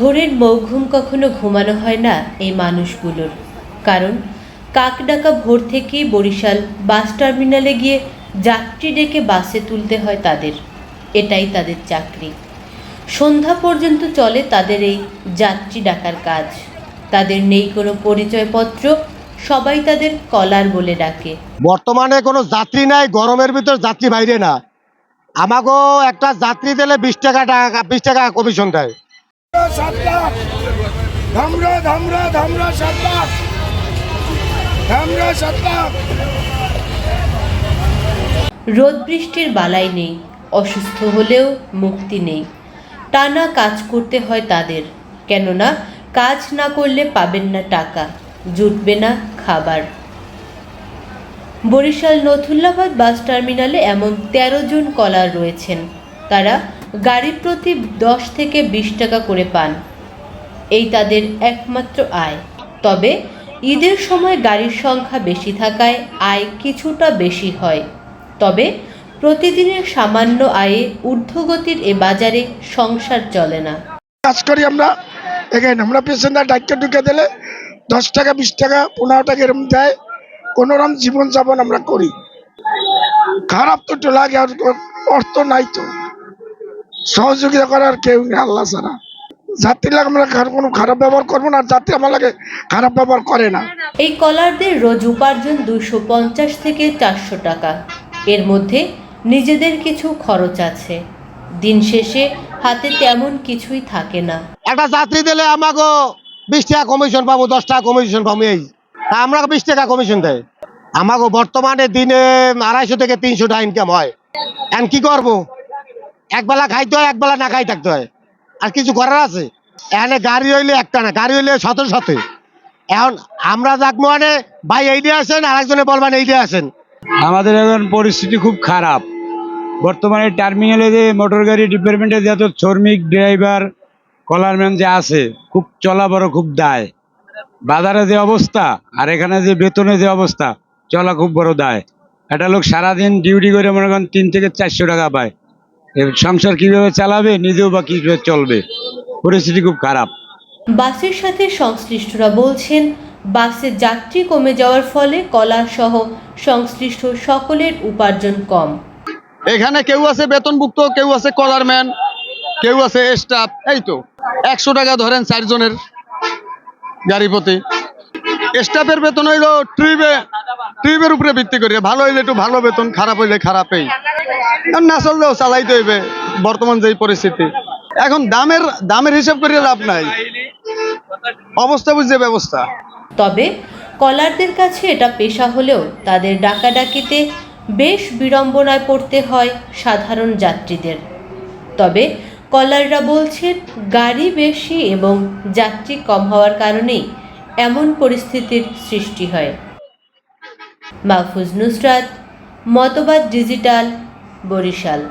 ভোরের মৌঘুম কখনো ঘুমানো হয় না এই মানুষগুলোর। কারণ কাকডাকা ভোর থেকেই বরিশাল বাস টার্মিনালে গিয়ে যাত্রী ডেকে বাসে তুলতে হয় তাদের। এটাই তাদের চাকরি। সন্ধ্যা পর্যন্ত চলে তাদের এই যাত্রী ডাকার কাজ। তাদের নেই কোনো পরিচয়পত্র, সবাই তাদের কলার বলে ডাকে। বর্তমানে কোনো যাত্রী নাই, গরমের ভিতর যাত্রী বাইরে না। আমাকেও একটা যাত্রী দিলে বিশ টাকা টাকা, বিশ টাকা কমিশন দেয়। রোদ বৃষ্টির বালাই নেই, অসুস্থ হলেও মুক্তি নেই। টানা কাজ করতে হয় তাদের, কেননা কাজ না করলে পাবেন না টাকা, জুটবে না খাবার। বরিশাল নথুল্লাবাদ বাস টার্মিনালে এমন তেরো জন কলার রয়েছেন। তারা গাড়ি প্রতি দশ থেকে বিশ টাকা করে পান। এই তাদের একমাত্র আয়। তবে ঈদের সময় গাড়ির সংখ্যা বেশি থাকায় আয় কিছুটা বেশি হয়। তবে প্রতিদিনের সামান্য আয়ে ঊর্ধ্বগতির এ বাজারে সংসার চলে না। কাজ করি আমরা। এখানে আমরা পেশেন্টার ডাক্তার ঢুকে দিলে দশ টাকা, বিশ টাকা, পনেরো টাকা এরকম দেয়। কোনোরকম জীবন যাপন আমরা করি। খারাপ তো একটু লাগে আর অর্থ নাই তো। সহযোগিতা করার কেউ নেই আল্লাহ ছাড়া। যাত্রী লাগে আমরা কোনো খারাপ ব্যবহার করব না আর যাত্রী আমার লাগে খারাপ ব্যবহার করে না। এই কলারদের রোজ উপার্জন দুশো পঞ্চাশ থেকে চারশো টাকা। এর মধ্যে নিজেদের কিছু খরচ আছে। দিন শেষে হাতে তেমন কিছুই থাকে না। একটা যাত্রী দিলে আমাকেও বিশ টাকা কমিশন পাবো দশ টাকা কমিশন পাবো এই। আমরা বিশ টাকা কমিশন দেয়। আমাকে বর্তমানে দিনে আড়াইশো থেকে তিনশো টাকা ইনকাম হয়। এখন কি করব? একবেলা খাইতে হয়, একবেলা না খাই থাকতে হয়। আর কিছু করার আছে? এখানে গাড়ি হইলে একটা না, গাড়ি হইলে শত শতে। এখন আমরা যাকবো মানে ভাই এই দিয়ে আসেন আর একজনে বলবেন এইটা আসেন আমাদের এখন পরিস্থিতি খুব খারাপ। বর্তমানে টার্মিনালে যে মোটর গাড়ি ডিপার্টমেন্টে যত শ্রমিক ড্রাইভার কলারম্যান যে আছে, খুব চলা বড় খুব দায়। বাজারে যে অবস্থা আর এখানে যে বেতনে যে অবস্থা চলা খুব বড় দায়। একটা লোক সারাদিন ডিউটি করে মনে করেন তিন থেকে চারশো টাকা পায়। সংসার কীভাবে চালাবে নিজেও বা কীভাবে চলবে? পরিস্থিতি খুব খারাপ। বাসের সাথে সংশ্লিষ্টরা বলছেন বাসে যাত্রী কমে যাওয়ার ফলে কলার সহ সংশ্লিষ্ট সকলের উপার্জন কম। এখানে কেউ আছে বেতনভুক্ত কেউ আছে কলারম্যান কেউ আছে স্টাফ এই তো। একশো টাকা ধরেন চারজনের গাড়ি প্রতি। স্টাফের বেতন হইল ট্রিপে, ট্রিপের উপরে ভিত্তি করে ভালো হইলে একটু ভালো বেতন, খারাপ হইলে খারাপই। না চললেও চালাইতে হইবে বর্তমান যেই পরিস্থিতি। এখন দামের দামের হিসাব করে লাভ নাই। অবস্থা বুঝছে ব্যবস্থা। তবে কলারদের কাছে এটা পেশা হলেও তাদের ডাকাডাকিতে বেশ বিড়ম্বনায় পড়তে হয় সাধারণ যাত্রীদের। তবে কলাররা বলছেন গাড়ি বেশি এবং যাত্রী কম হওয়ার কারণেই এমন পরিস্থিতির সৃষ্টি হয়। মাহফুজ নুসরাত, মতবাদ ডিজিটাল, বরিশাল।